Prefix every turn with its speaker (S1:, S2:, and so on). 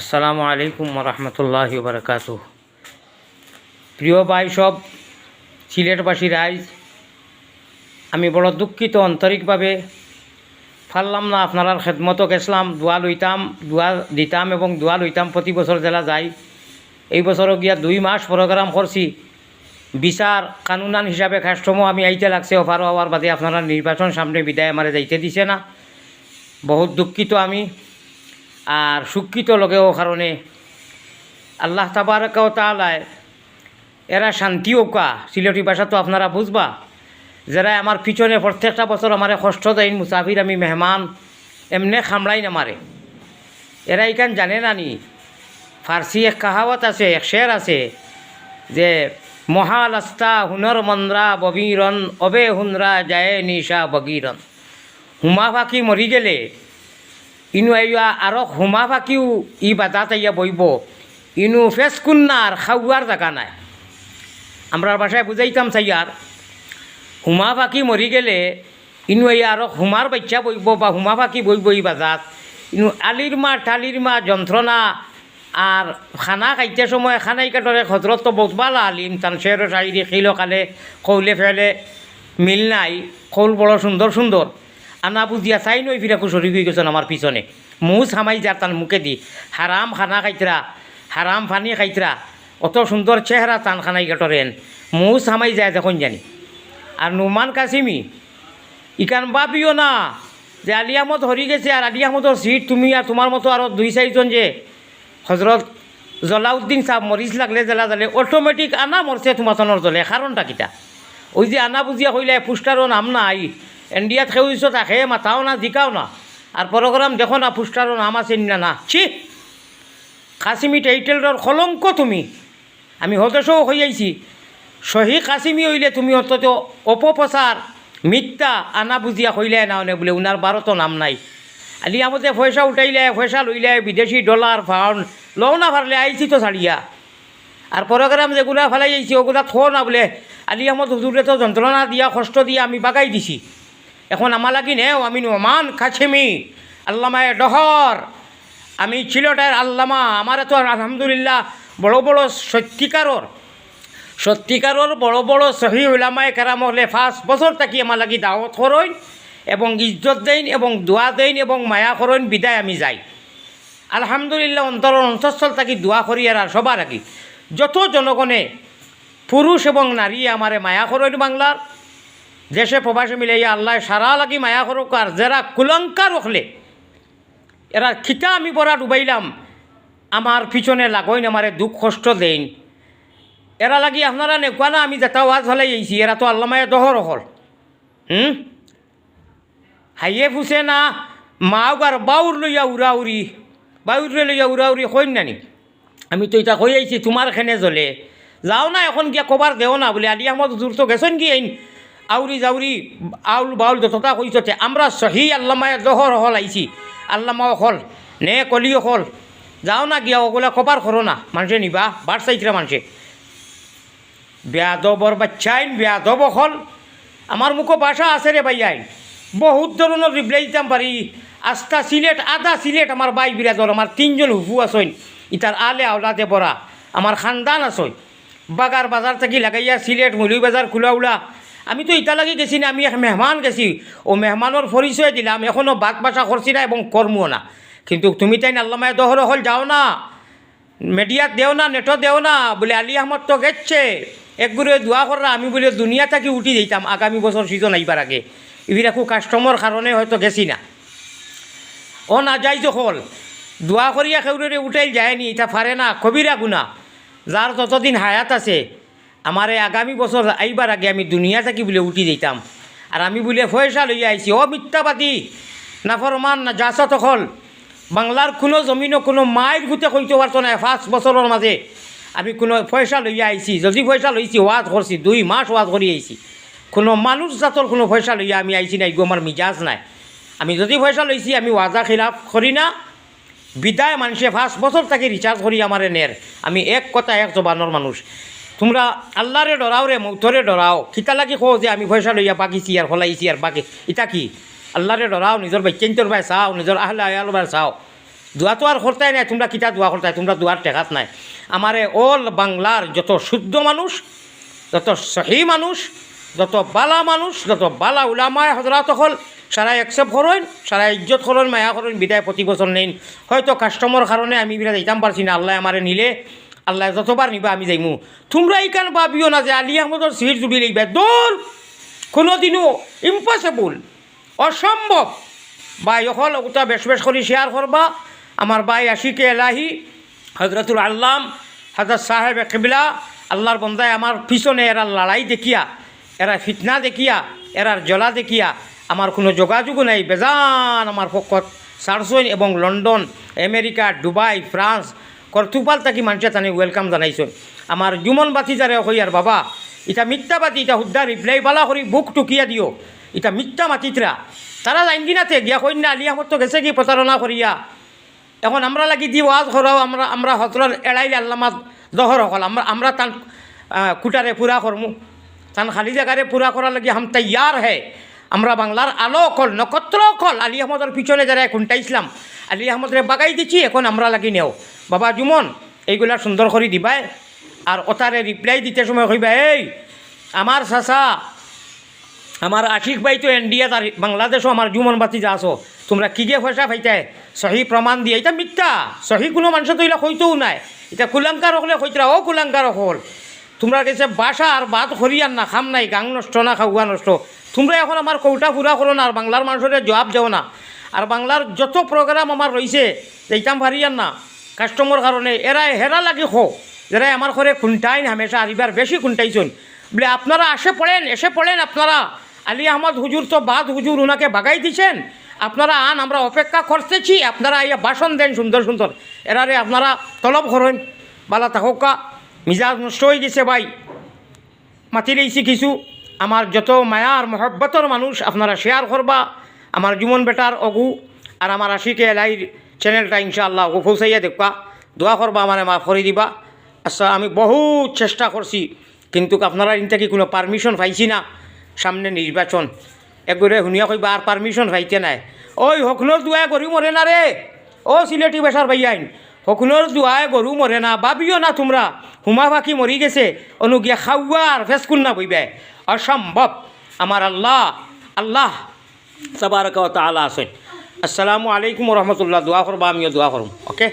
S1: আসসালামু আলাইকুম রহমতুল্লাহ বারকাত প্রিয় ভাই সব সিলেটবাসী রাইজ আমি বড় দুঃখিত আন্তরিকভাবে পারলাম না আপনার খেদমতো গেছিলাম দোয়া লইতাম, দোয়া দিতাম এবং দোয়া লইতাম প্রতি বছর জেলা যাই। এই বছরও গিয়া দুই মাস প্রোগ্রাম করছি। বিচার কানুনান হিসাবে কাস্টমও আমি আইতে লাগছে, অফার হওয়ার বাদে আপনারা নির্বাচন সামনে বিদায় আমারে যাইতে দিছে না। বহুত দুঃখিত আমি। আর সুখিত লগেও কারণে আল্লাহ তাবারকাও তালায় এরা শান্তি ওকা সিলেটি ভাষা তো আপনারা বুঝবা। যারা আমার পিছনে প্রত্যেকটা বছর আমারে কষ্ট দেয়, মুসাফির আমি মেহমান, এমনে খামড়াই নামারে এরা ইখান জানে না নি। ফার্সি এক কাহাওয়াত আছে, এক শের আছে, যে মহাল আস্তা হুনর মন্দ্রা ববীরন, অবে হুনরা যায় নিশা বগীরন। হুমা পাখি মরি গেলে ইনু আইয়া আরও হুমা পাখিও ই বাজাত আইয়া বইব ইনু ফেস কুন্নার খাওয়ার জায়গা নাই। আমরা বাসায় বুঝাইতাম চাইয়ার হুমা পাখি মরি গেলে ইনু আইয়া আরও হুমার বাচ্চা বইব বা হুমা পাখি বইব ই বাজাত। ইনু আলির মা টালির মা যন্ত্রণা আর খানা খাইতে সময় খানাই কাটরে হজরত তো বহুত বালা আলিম, তান শের শাড়ি খিল কালে, কৌলে ফেলে, মিল নাই খোল বড় সুন্দর সুন্দর আনা বুঝিয়া চাই নই ফিরা কুশরি গই গেছেন আমার পিছনে। মুজ হামাই যার তান মুখে দি। হারাম খানা খাইতরা হারাম ফানি খাইতরা অত সুন্দর চেহারা তান খানাই কাটরেন মুজ হামাই যায় দেখুন জানি। আর নুমান কাসিমি ইকান বাপিও না, যে আলিয়ামত হরি গেছে আর আলিয়ামতর সিট তুমি আর তোমার মতো আরও দুই চারিজন যে হজরত জলাউদ্দিন সাহ মরিচ লাগলে জেলা জালে অটোমেটিক আনা মরছে তোমার জলে। কাৰণটা কিতা ওই যে আনা বুঝিয়া কইলে পুষ্টারও নাম নাই। ইন্ডিয়াত খেউছ তাকে, মাথাও না, জিকাও না। আর প্রোগ্রাম দেখো না পুষ্টারও নাম আছে না না ছি! কাশ্মী টাইটেলর কলঙ্ক তুমি। আমি হতশও হয়ে আইছি সহি কাশ্মী হইলে তুমি অন্তত অপপ্রচার মিথ্যা আনা বুঝিয়া কইলে না নে বলে উনার বারোতো নাম নাই। আলি আমাদের পয়সা উঠাইলে পয়সা লইলে, বিদেশি ডলার পাউন্ড লও না পারলে আইছি তো ছাড়িয়া আর প্রোগ্রাম যেগুলা ফেলাই আইছি ওগুলা থো না বলে। আলি আহমদ হুজুরে তো যন্ত্রণা দিয়া, কষ্ট দিয়া, আমি বাগাই দিছি। এখন আমার লাগি নেও আমি নোমান খাছেমি আল্লামায় ডহর। আমি ছিলটার আল্লামা, আমার তো আলহামদুলিল্লাহ বড় বড় সত্যিকারর। সত্যিকারর বড় বড় সহি উলামায় কেরাম হলে ফার্স্ট বছর থাকি আমার লাগি দাওয়াত করইন এবং ইজ্জত দেন এবং দোয়া দেন এবং মায়া করইন বিদায় আমি যাই। আলহামদুলিল্লাহ অন্তর অন্তঃস্থল থাকি দোয়া করি আর সবার আগে। যত জনগণে পুরুষ এবং নারী আমারে মায়া করইন বাংলার দেশে প্রবাসে মিলাইয়া আল্লাহ সারা লাগি মায়া করুক আর যারা কুলঙ্কার রখলে, এরা খিতা আমি বরা ডুবাইলাম, আমার পিছনে লাগইন, আমারে দুঃখ কষ্ট দেন এরা লাগি আপনারা নেকুয়া না, আমি যেটা ওয়াজ হলে আইছি, এরা তো আল্লামায় দহর হল হুম? হাইয়ে ফুসে না মাও আর বাউর লইয়া উড়া উড়ি বাউর লইয়া উড়া উড়ি কইন নানি। আমি তো এটা কই আইছি তোমার খেনে জ্বলে? যাও না, এখন গিয়া কবার দেও না বলে আলি আহমদ হুজুর তো গেছেন কি আইন। আউরি জাউরি, আউল বাউল যতটা কইছতে আমরা সহি আল্লামায় দহর হল আইছি। আল্লামাও হল নে কলিও হল। যাও না গিয়া ওগুলা কবার করো না। মানুষে নিবা বার চাইছিরা মানুষে। বেয়াদবর বাচ্চাইন বেয়াদব হল। আমার মুখো ভাষা আছে রে ভাই আইন। বহুত ধরনের রিপ্লাই দিতাম পারি আস্তা সিলেট আধা সিলেট আমার বাই বিরাজর আমার তিনজন হুফু আসইন ইতার আলে আওলাদে বরা আমার খানদান আসই বাগার বাজার থেকে লাগাইয়া সিলেট মুলি বাজার খোলা উলা। আমি তো ইটা লাগি গেছি না, আমি এক মেহমান গেছি। ও মেহমানের পরিচয় দিলাম এখনও বাক বাসা করছি না এবং কর্মও না। কিন্তু তুমি তাই আল্লামায় দহর হল যাও না, মিডিয়াত দেও না, নেটত দেও না, বলে আলী আহমদ তো গেছে। একগুলো দোয়া করা আমি বলে দুনিয়া থাকি উঠি দিতাম আগামী বছর সিজন আইবার আগে। ইবিরাকু কাস্টমার কারণে হয়তো গেছি না। ও না যাই যখন দোয়া করিয়া খেউরে উঠাই যায়নি এটা পারে না কবিরা গুণা। যার যতদিন হায়াত আছে আমারে আগামী বছর আইবার আগে আমি দুনিয়া থাকি বলে উঠি দিতাম আর আমি বলে পয়সা লইয়া আইছি ও মিথ্যাবাদী, না ফরমান, না যাচা তখন বাংলার কোনো জমিনও কোনো মায়ের গুতে কইতে পারতো না পাঁচ বছরের মাঝে আমি কোনো পয়সা লইয়া আইছি, যদি পয়সা লইছি, ওয়াজ করছি দুই মাস ওয়াজ করি আইছি। কোনো মানুষ জাতর কোনো পয়সা লইয়া আমি আইছি নাই গো আমার মিজাজ নাই। আমি যদি পয়সা লইছি, আমি ওয়াজা খিলাফ করি না। বিদায় মানুষে পাঁচ বছর তাকে রিচার্জ করি আমারে নের আমি এক কথা এক জবানোর মানুষ। তোমরা আল্লাহরে ডরাও রে মৌথরে ডরাও। খিতা লাগি কো যে আমি পয়সা লইয়া বাকিছি আর ফলাইছি আর বাকি ইটা কি? আল্লাহরে ডরাও নিজের বাচ্চান্তর ভাই চাও নিজের আহলে আয়াল ভাই চাও। দোয়া তো আর নাই, তোমরা কিতা দোয়া করতাই তোমরা দোয়ার টেকাত নাই। আমারে অল বাংলার যত শুদ্ধ মানুষ, যত সহি মানুষ, যত বালা মানুষ, যত বালা উলামায় হজরাত হল সারা একসেপ্ট করেন সারা ইজ্জত করেন মায়া করেন বিদায় প্রতি বছর নেন হয়তো কাস্টমার কারণে আমি বিরাট যাইতাম পারছি না, আল্লাহ আমারে নিলে। আল্লাহ যতবার নিবা আমি যাইমু। তোমরা এইখান ভাবিও না যে আলী আহমদর সিট জুড়ি লিখবে। দোল কোনোদিনও ইম্পসিবল অসম্ভব। বাই অকল ওটা বেশ বেশ করে শেয়ার করবা। আমার বাই আশিকে এলাহি, হজরতুল আল্লাম, হজরত সাহেব একবিলা আল্লাহর বন্দায় আমার পিছনে এরা লড়াই দেখিয়া, এরা ফিতনা দেখিয়া এরার জ্বলা দেখিয়া, আমার কোনো যোগাযোগও নাই। বেজান আমার পক্ষত সারসইন এবং লন্ডন, আমেরিকা, দুবাই, ফ্রান্স কর্তুপাল তাকি মানুষে তানি ওয়েলকাম জানাইছেন আমার জুমন বাতি যারে হইয়ার বাবা, ইটা মিথ্যা বাতি, ইটা হুদ্দা রিপ্লাই বালা করি বুক টুকিয়া দিও ইটা মিথ্যা মাতিতরা তারা যাইন দিনাতে গিয়া কন্যা আলী আহমদ তো গেছে কি প্রতারণা করিয়া এখন আমরা লাগি দি ওয়াজ করাও আমরা আমরা হতরার এড়াইলে আল্লামা দহর হল। আমরা আমরা তান কুটারে পুরা করমু তান খালি জায়গারে পুরা করার লাগি হাম তৈয়ার হে। আমরা বাংলার আলো কল নক্ষত্র কল আলী আহমদের পিছনে যারা খুঁটাইছিলাম আলী আহমদরে বাগাই দিচ্ছি এখন আমরা লাগি নেও। বাবা জুমন, এইগুলা সুন্দর করে দিবাই। আর ওতারে রিপ্লাই দিতে সময় কইবা এই আমার চাচা আমার আশিক ভাই তো ইন্ডিয়া তার বাংলাদেশও আমার জুমন বাতি যা আছো, তোমরা কি গে পয়সা পাইতে সহি প্রমাণ দিয়ে। এটা মিথ্যা, সহি কোনো মানুষ তো এগুলো হইতেও নাই। এটা কুলাঙ্কার হলে হইতরা ও কুলাঙ্কার হল, তোমরা কাছে বাসা আর বাদ হরিয়ার না খাম নাই, গাং নষ্ট না খাওয়া নষ্ট। তোমরা এখন আমার কৌটা পুরা করো না আর বাংলার মানুষের জবাব যাও না। আর বাংলার যত প্রোগ্রাম আমার রয়েছে যাইতাম পারিয়ার না কাস্টমার কারণে এরা হেরা লাগে খো যারা আমার ঘরে খুনটাইন হামেশা আরিবার বেশি খুনটাইছেন বলে, আপনারা আসে পড়েন, এসে পড়েন আপনারা। আলী আহমদ হুজুর তো বাদ হুজুর ওনাকে বাগাই দিছেন। আপনারা আন, আমরা অপেক্ষা করতেছি, আপনারা ইয়া ভাষণ দেন সুন্দর সুন্দর। এরারে আপনারা তলব করেন, বালা থাকা মিজাজ নষ্ট হয়ে গেছে ভাই। মাতি লইছি কিছু। আমার যত মায়া আর মহব্বতর মানুষ, আপনারা শেয়ার করবা। আমার জুমন বেটার অগু, আর আমার আশিকে এলাইর চ্যানেলটা ইনশাআল্লাহ পৌঁছাইয়া দেখবা। দোয়া করবা মানে মা করে দিবা। আচ্ছা আমি বহুত চেষ্টা করছি, কিন্তু আপনারা ইনটা কি কোনো পারমিশন পাইছি না? সামনে নির্বাচন। একবারে শুনিয়া কইবা, আর পারমিশন পাইতে নাই। ওই হকনোর দুয়ায় গরু মরে না রে। ও সিলেটি বেসার ভাইয়াইন হকনোর দুয়ায় গরু মরে না। ভাবিও না তোমরা। হুমা পাখি মরি গেছে। অনুগিয়া খাওয়ার ফেসকুন না বইবে। অসম্ভব। আমার আল্লাহ আল্লাহ সবার কথা তালা আছেন। আসসালামু আলাইকুম রহমতুল্লাহ। দোয়া করবা আমিও দোয়া করুম ওকে